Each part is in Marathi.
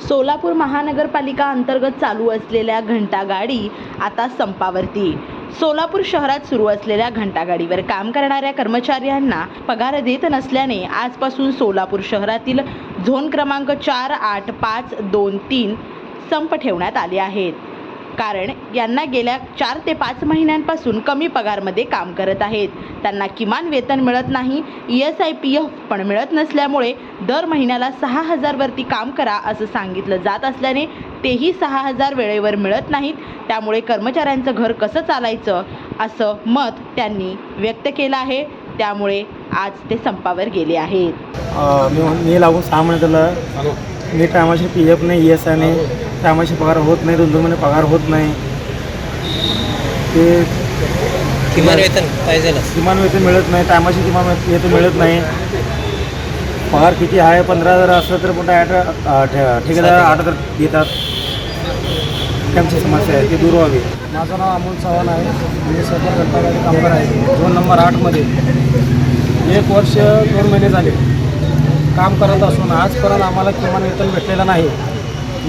सोलापूर महानगरपालिका अंतर्गत चालू असलेल्या घंटागाडी आता संपावरती. सोलापूर शहरात सुरू असलेल्या घंटागाडीवर काम करणाऱ्या कर्मचाऱ्यांना पगार देत नसल्याने आजपासून सोलापूर शहरातील झोन क्रमांक चार आठ पाच दोन तीन संप ठेवण्यात आले आहेत. कारण यांना गेल्या चार ते पाच महिन्यांपासून कमी पगारमध्ये काम करत आहेत. त्यांना किमान वेतन मिळत नाही E S I P F पण मिळत नसल्यामुळे दर महिन्याला सहा हजारवरती काम करा असं सांगितलं जात असल्याने तेही सहा हजार वेळेवर मिळत नाहीत. त्यामुळे कर्मचाऱ्यांचं घर कसं चालायचं असं मत त्यांनी व्यक्त केलं आहे. त्यामुळे आज ते संपावर गेले आहेत. मी लागून सहा महिने झालं. मी टायमाशी पी एफ नाही ई एस आय नाही टायमाशी पगार होत नाही दोन दोन महिने पगार होत नाही। ते किमान वेतन पाहिजे किमान वेतन मिळत नाही टायमाशी किमान वेत- वेतन मिळत नाही। पगार किती आहे? पंधरा हजार असलं तर पण डायरेक्ट अ, ठे- ठेकेदार आठ हजार देतात. त्यांची समस्या आहे ती दूर व्हावी. माझं नाव अमोल चव्हाण आहे. मी घंटागाडी कामगार आहे. झोन नंबर आठमध्ये. एक वर्ष दोन महिने झाले. काम करत असून आजपर्यंत आम्हाला किमान वेतन भेटलेलं नाही.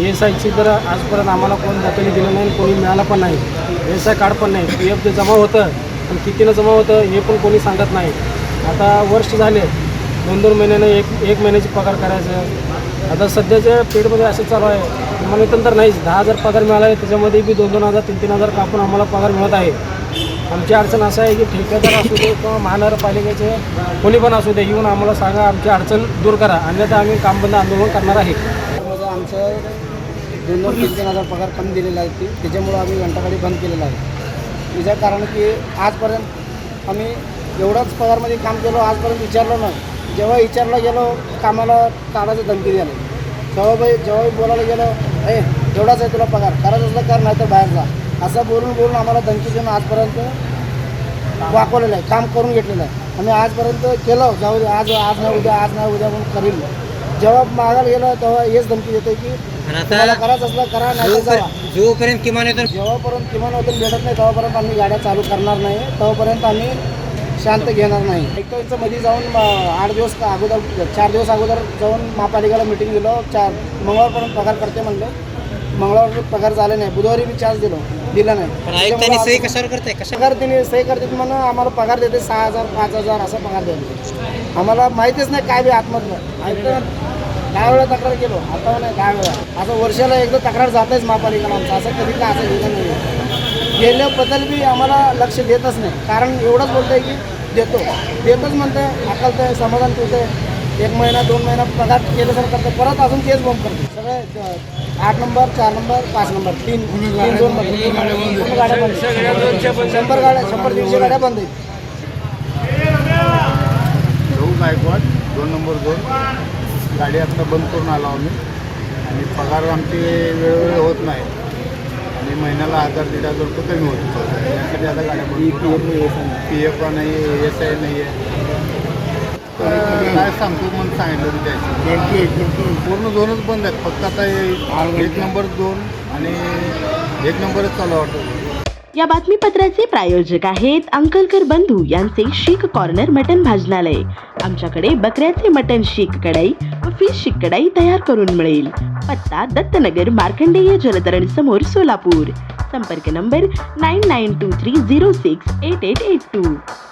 एस आयची तर आजपर्यंत आम्हाला कोण दखली दिलं नाही कोणी मिळालं पण नाही. एस आय कार्ड पण नाही. पी एफ जे जमा होतं पण कितीनं जमा होतं हे पण कोणी सांगत नाही. आता वर्ष झाले. दोन दोन महिन्यानं एक एक महिन्याची पगार करायचं. आता सध्याच्या पेडमध्ये असं चालू आहे. किमान वेतन तर नाहीच. दहा हजार पगार मिळाला आहे. त्याच्यामध्ये बी दोन दोन हजार तीन तीन हजार कापून आम्हाला पगार मिळत आहे. आमची अडचण असं आहे की ठेकेदार असू दे किंवा महानगरपालिकेचे कोणी पण असू दे येऊन आम्हाला सांगा आमची अडचण दूर करा. अन्यथा आम्ही कामबंद आंदोलन करणार आहे. आमचं दोन दोन तीन तीन हजार पगार कमी दिलेला आहे ती त्याच्यामुळं आम्ही घंटागाडी बंद केलेला आहे. तिचं कारण की आजपर्यंत आम्ही एवढाच पगारमध्ये काम केलो आजपर्यंत विचारलो नाही. जेव्हा विचारलं गेलो कामाला काढायचं धमकी द्यायला. जेव्हा बाई जेव्हा बोलायला गेलो ए एवढाच आहे तुला पगार करायचं असलं कर नाही तर बाहेर जा. असं बोलून बोलून आम्हाला धमकी देऊन आजपर्यंत वाकवलेलं आहे काम करून घेतलेलं आहे. आम्ही आजपर्यंत केलं जाऊ दे आज आज नाही उद्या आज नाही उद्या म्हणून करील जेव्हा मागायला गेलं तेव्हा हेच धमकी देते की करायचं असलं करा नाही जोपर्यंत किमान वेतन जेव्हापर्यंत किमान वेतन भेटत नाही तेव्हापर्यंत आम्ही गाड्या चालू करणार नाही. तेव्हापर्यंत आम्ही शांत घेणार नाही. एक तर इथं मध्ये जाऊन आठ दिवस अगोदर चार दिवस अगोदर जाऊन महापालिकेला मिटिंग दिलो. चार मंगळवारपर्यंत पगार करते म्हणलं. मंगळवार पगार झाले नाही. बुधवारी मी चार्ज दिलो. दिला नाही. पण आयुक्तांनी सही कशावर करताय? कशा पगार तिने सही करते. म्हणून आम्हाला पगार देते सहा हजार पाच हजार असा पगार देते. आम्हाला माहितीच नाही काय बी आतमधलं ऐकतं दहा वेळा तक्रार केलो. आता नाही दहा वेळा असं वर्षाला एकदा तक्रार जातेच महापालिकेला आमचं. असं कधी काय असं गेलं नाही गेल्याबद्दल बी आम्हाला लक्ष देतच नाही. कारण एवढंच बोलतंय की देतो. देतच म्हणतंय. अकलतंय समाधान ठेवतंय. एक महिना दोन महिना पगार केलं तर करतं. परत अजून तेच बंद करते. सगळे आठ नंबर चार नंबर पाच नंबर तीन तीन दोन गाड्या बंद शंभर गाड्या शंभर दीडशे गाड्या बंद आहेत. गायकवाड दोन नंबर दोन. गाडी आत्ता बंद करून आलो आम्ही. आणि पगार आमचे वेळोवेळी होत नाही. आणि महिन्याला हजार दीड हजार रुपये कमी होतो. यासाठी आता गाड्या बंद पी एफ नाही एस आय नाही आहे. काय सांगतो म्हणून सांगितलं त्याची. पूर्ण दोनच बंद आहेत. फक्त आता एक नंबर दोन आणि एक नंबरच चालू वाटतं. या बातमीपत्राचे प्रायोजक आहेत अंकलकर बंधू यांचे शीख कॉर्नर मटन भाजनालय. आमच्याकडे बकऱ्याचे मटन शीख कढाई व फिश शीख कढाई तयार करून मिळेल. पत्ता दत्तनगर मार्कंडेय जलतरण समोर सोलापूर. संपर्क number nine nine two three zero six eight eight eight two.